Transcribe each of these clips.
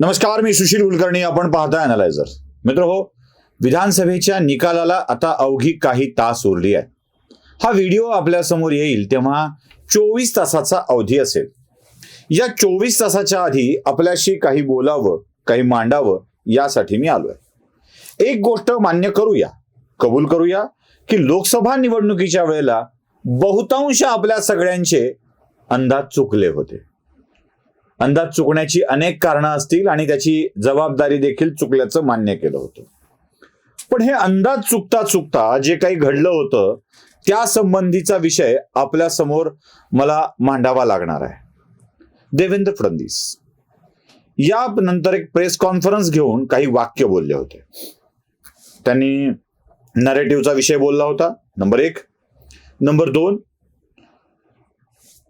नमस्कार मी सुशील कुलकर्णी. आपण पाहतोय अनालायझर मित्र हो विधानसभेच्या निकालाला आता अवघी काही तास उरली आहे हा व्हिडिओ आपल्यासमोर येईल तेव्हा चोवीस तासाचा अवधी असेल. या चोवीस तासाच्या आधी आपल्याशी काही बोलावं काही मांडावं यासाठी मी आलोय. एक गोष्ट मान्य करूया कबूल करूया की लोकसभा निवडणुकीच्या वेळेला बहुतांश आपल्या सगळ्यांचे अंदाज चुकले होते. अंदाज चुकण्याची अनेक कारणं असतील आणि त्याची जबाबदारी देखील चुकल्याचं मान्य केलं होतं. पण हे अंदाज चुकता चुकता जे काही घडलं होतं त्या संबंधीचा विषय आपल्यासमोर मला मांडावा लागणार आहे. देवेंद्र फडणवीस. या नंतर एक प्रेस कॉन्फरन्स घेऊन काही वाक्य बोलले होते. त्यांनी नरेटिव्हचा विषय बोलला होता नंबर एक. नंबर दोन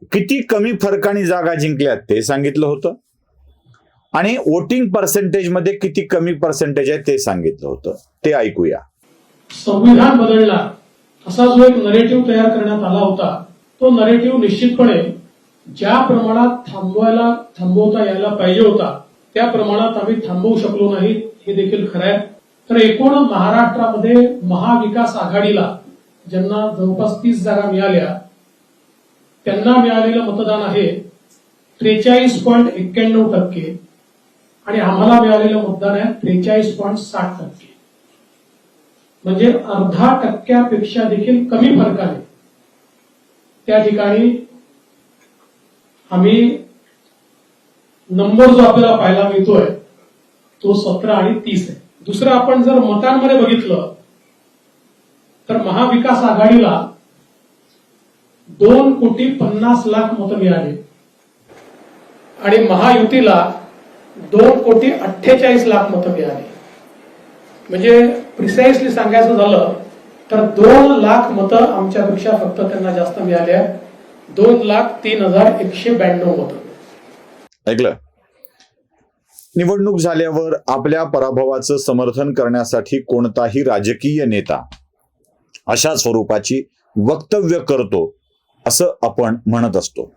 किती कमी फरकाने जागा जिंकल्यात ते सांगितलं होतं. आणि वोटिंग पर्सेंटेजमध्ये किती कमी पर्सेंटेज आहे ते सांगितलं होतं. ते ऐकूया. संविधान बदलला. असा जो एक नरेटिव्ह तयार करण्यात आला होता तो नरेटिव्ह निश्चितपणे ज्या प्रमाणात थांबवायला थांबवता यायला पाहिजे होता त्या प्रमाणात आम्ही थांबवू शकलो नाही हे देखील खरं आहे. तर एकूण महाराष्ट्रामध्ये महाविकास आघाडीला ज्यांना जवळपास तीस जागा मिळाल्या त्यांना मिळालेलं मतदान आहे त्रेचाळीस पॉईंट एक्क्याण्णव टक्के आणि आम्हाला मिळालेलं मतदान आहे त्रेचाळीस पॉईंट साठ टक्के. म्हणजे अर्धा टक्क्यापेक्षा देखील कमी फरकाने त्या ठिकाणी आम्ही नंबर जो आपल्याला पाहायला मिळतोय तो सतरा आणि तीस आहे. दुसरं आपण जर मतांमध्ये बघितलं तर महाविकास आघाडीला दोन कोटी पन्नास लाख मतं मिळाली. आणि महायुतीला दोन कोटी अठ्ठेचाळीस लाख मतं मिळाली. म्हणजे प्रिसाइसली सांगायचं झालं तर दोन लाख मतं आमच्यापेक्षा फक्त त्यांना जास्त मिळाल्या दोन लाख तीन हजार एकशे ब्याण्णव मतं. ऐकलं? निवडणूक झाल्यावर आपल्या पराभवाचं समर्थन करण्यासाठी कोणताही राजकीय नेता अशा स्वरूपाची वक्तव्य करतो असं आपण म्हणत असतो.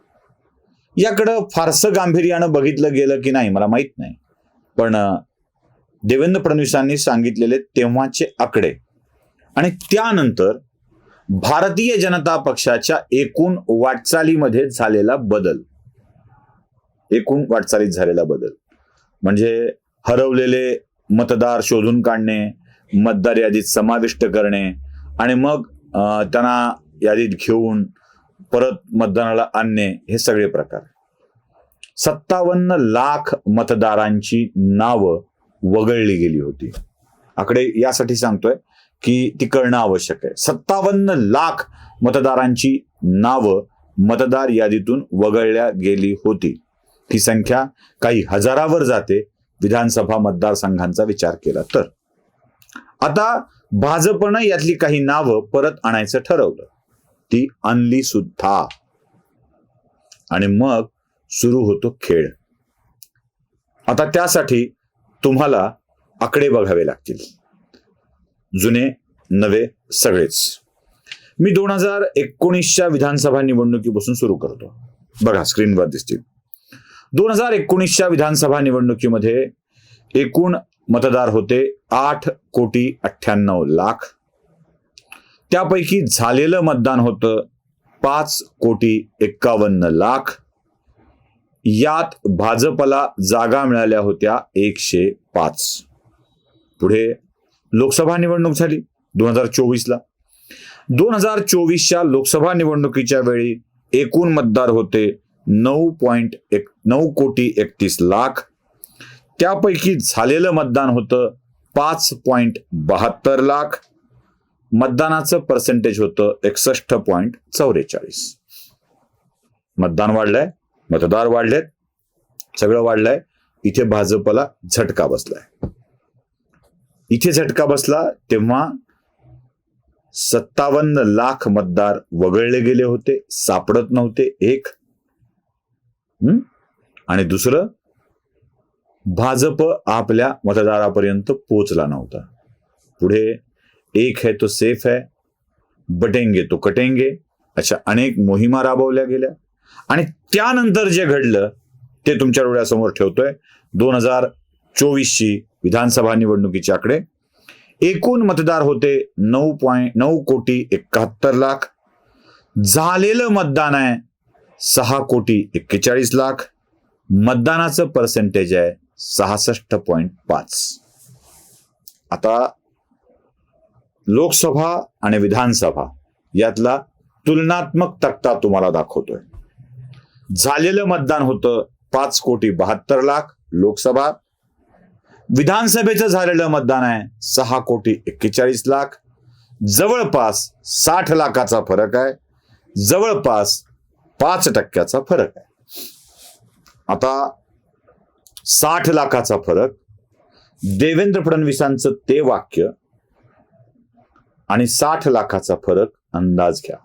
याकडं फारसं गांभीर्यानं बघितलं गेलं की नाही मला माहीत नाही. पण देवेंद्र फडणवीसांनी सांगितलेले तेव्हाचे आकडे आणि त्यानंतर भारतीय जनता पक्षाच्या एकूण वाटचालीमध्ये झालेला बदल. एकूण वाटचालीत झालेला बदल. म्हणजे हरवलेले मतदार शोधून काढणे मतदार यादीत समाविष्ट करणे आणि मग अं, त्यांना यादीत घेऊन परत मतदानाला आणणे हे सगळे प्रकार सत्तावन्न लाख मतदारांची नावं वगळली गेली होती. आकडे यासाठी सांगतोय की ती कळणं आवश्यक आहे. सत्तावन्न लाख मतदारांची नावं मतदार यादीतून वगळल्या गेली होती. ही संख्या काही हजारावर जाते विधानसभा मतदारसंघांचा विचार केला तर. आता भाजपनं यातली काही नावं परत आणायचं ठरवलं. ती आणली सुद्धा. आणि मग सुरू होतो खेळ. आता त्यासाठी तुम्हाला आकडे बघावे लागतील. जुने नवे सगळेच. मी दोन हजार एकोणीसच्या विधानसभा निवडणुकीपासून सुरू करतो. बघा स्क्रीनवर दिसतील. दोन हजार एकोणीसच्या विधानसभा निवडणुकीमध्ये एकूण मतदार होते आठ कोटी अठ्ठ्याण्णव लाख. त्यापैकी झालेलं मतदान होतं पाच कोटी एक्कावन्न लाख. यात भाजपला जागा मिळाल्या होत्या एकशे पाच. पुढे लोकसभा निवडणूक झाली दोन हजार चोवीसला. दोन हजार चोवीसच्या लोकसभा निवडणुकीच्या वेळी एकूण मतदार होते नऊ पॉईंट एक नऊ कोटी एकतीस लाख. त्यापैकी झालेलं मतदान होतं पाच पॉईंट बहात्तर लाख. मतदानाचं पर्सेंटेज होतं एकसष्ट पॉईंट चौवेचाळीस. मतदान वाढलंय मतदार वाढलेत सगळं वाढलंय. इथे भाजपला झटका बसलाय. इथे झटका बसला तेव्हा सत्तावन्न लाख मतदार वगळले गेले होते सापडत नव्हते एक. आणि दुसरं भाजप आपल्या मतदारापर्यंत पोचला नव्हता. पुढे एक है तो सेफ है बटेंगे तो कटेंगे. अशा अनेक मोहिमा राबवल्या गेल्या. आणि त्यानंतर जे घडलं ते तुमच्या डोळ्यासमोर ठेवतोय. दोन हजार चोवीसची विधानसभा निवडणुकीचे आकडे. एकूण मतदार होते नऊ पॉईंट नऊ कोटी एकाहत्तर लाख. झालेलं मतदान आहे सहा कोटी एक्केचाळीस लाख. मतदानाचं पर्सेंटेज आहे सहासष्ट पॉईंट पाच. आता लोकसभा आणि विधानसभा यातला तुलनात्मक तक्ता तुम्हाला दाखवतोय. झालेलं मतदान होतं पाच कोटी बहात्तर लाख लोकसभा. विधानसभेचं झालेलं मतदान आहे सहा कोटी एक्केचाळीस लाख. जवळपास साठ लाखाचा फरक आहे. जवळपास पाच टक्क्याचा फरक आहे. आता साठ लाखाचा फरक. देवेंद्र फडणवीसांचं ते वाक्य आणि साठ लाखाचा फरक अंदाज घ्या.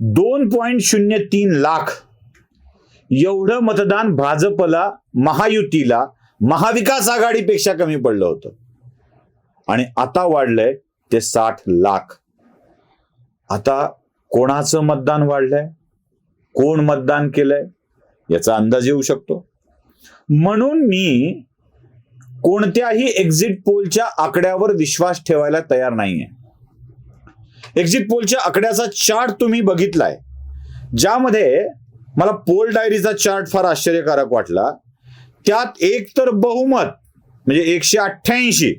दोन पॉइंट शून्य तीन लाख एवढं मतदान भाजपला महायुतीला महाविकास आघाडीपेक्षा कमी पडलं होतं. आणि आता वाढलंय ते साठ लाख. आता कोणाचं मतदान वाढलंय? कोण मतदान केलंय? याचा अंदाज येऊ शकतो. म्हणून मी कोणत्याही एक्झिट पोलच्या आकड्यावर विश्वास ठेवायला तयार नाहीये. एक्झिट पोलच्या आकड्याचा चार्ट तुम्ही बघितलाय. ज्यामध्ये मला पोल डायरीचा चार्ट फार आश्चर्यकारक वाटला. त्यात एक तर बहुमत म्हणजे एकशे अठ्ठ्याऐंशी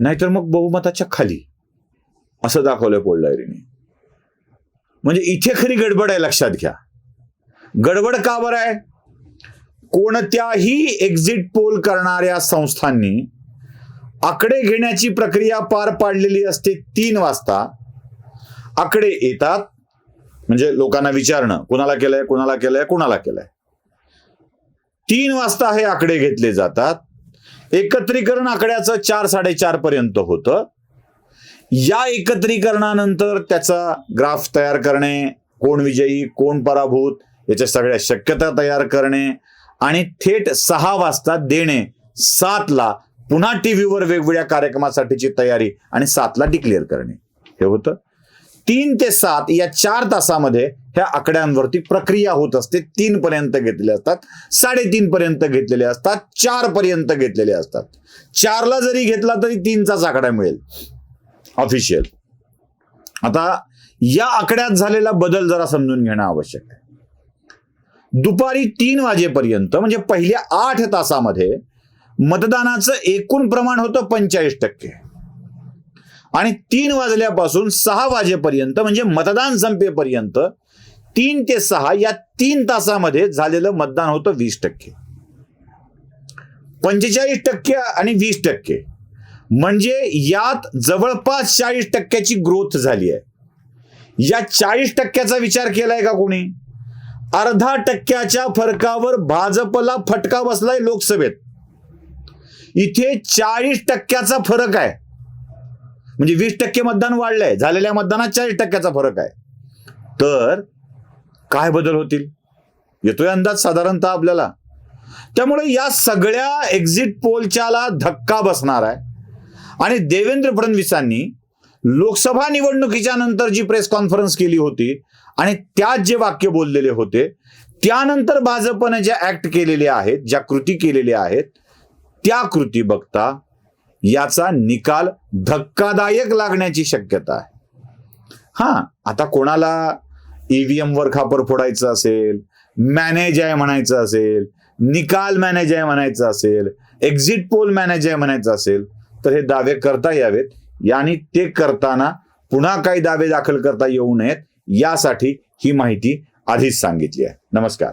नाहीतर मग बहुमताच्या खाली. असं दाखवलंय पोल डायरीने म्हणजे इथे खरी गडबड आहे लक्षात घ्या. गडबड का बरं आहे? कोणत्याही एक्झिट पोल करणाऱ्या संस्थांनी आकडे घेण्याची प्रक्रिया पार पाडलेली असते तीन वाजता. आकडे येतात म्हणजे लोकांना विचारणं कुणाला केलंय कुणाला केलंय कुणाला केलंय. तीन वाजता हे आकडे घेतले जातात. एकत्रीकरण आकड्याचं चार साडेचार पर्यंत होतं. या एकत्रीकरणानंतर त्याचा ग्राफ तयार करणे कोण विजयी कोण पराभूत याच्या सगळ्या शक्यता तयार करणे आणि थेट सहा वाजता देणे सातला पुन्हा टीव्हीवर वेगवेगळ्या कार्यक्रमासाठीची तयारी आणि सातला डिक्लेअर करणे. हे होतं. तीन ते सात या चार तासामध्ये ह्या आकड्यांवरती प्रक्रिया होत असते. तीन पर्यंत घेतलेले असतात साडेतीन पर्यंत घेतलेले असतात चार पर्यंत घेतलेले असतात. चारला जरी घेतला तरी तीनचाच आकडा मिळेल. ऑफिशियल आता या आकड्यात झालेला बदल जरा समजून घेणं आवश्यक आहे. दुपारी तीन वाजेपर्यंत म्हणजे पहिल्या आठ तासामध्ये मतदानाचं एकूण प्रमाण होतं पंचेचाळीस टक्के. आणि तीन वाजल्यापासून सहा वाजेपर्यंत म्हणजे मतदान संपेपर्यंत तीन ते सहा या तीन तासामध्ये झालेलं मतदान होतं वीस टक्के. पंचेचाळीस टक्के आणि वीस टक्के. म्हणजे यात जवळपास चाळीस टक्क्याची ग्रोथ झाली आहे. या चाळीस टक्क्याचा विचार केलाय का कोणी? अर्धा टक्क्याच्या फरकावर भाजपला फटका बसलाय लोकसभेत. इथे चाळीस टक्क्याचा फरक आहे. म्हणजे वीस टक्के मतदान वाढलंय. झालेल्या मतदानात चाळीस टक्क्याचा फरक आहे. तर काय बदल होतील? येतोय अंदाज साधारणतः आपल्याला. त्यामुळे या सगळ्या एक्झिट पोलच्याला धक्का बसणार आहे. आणि देवेंद्र फडणवीसांनी लोकसभा निवडणुकीच्या नंतर जी प्रेस कॉन्फरन्स केली होती आणि त्यात जे वाक्य बोललेले होते त्यानंतर भाजपने ज्या ऍक्ट केलेल्या आहेत ज्या कृती केलेल्या आहेत त्या कृती बघता याचा निकाल धक्कादायक लागण्याची शक्यता आहे. हा आता कोणाला ईव्हीएम वर खापर फोडायचं असेल मॅनेज आहे म्हणायचं असेल निकाल मॅनेज आहे म्हणायचं असेल एक्झिट पोल मॅनेज आहे म्हणायचं असेल तर हे दावे करता यावेत. आणि ते करताना पुन्हा काही दावे दाखल करता येऊ नयेत यासाठी ही माहिती आधीच सांगितली आहे. नमस्कार.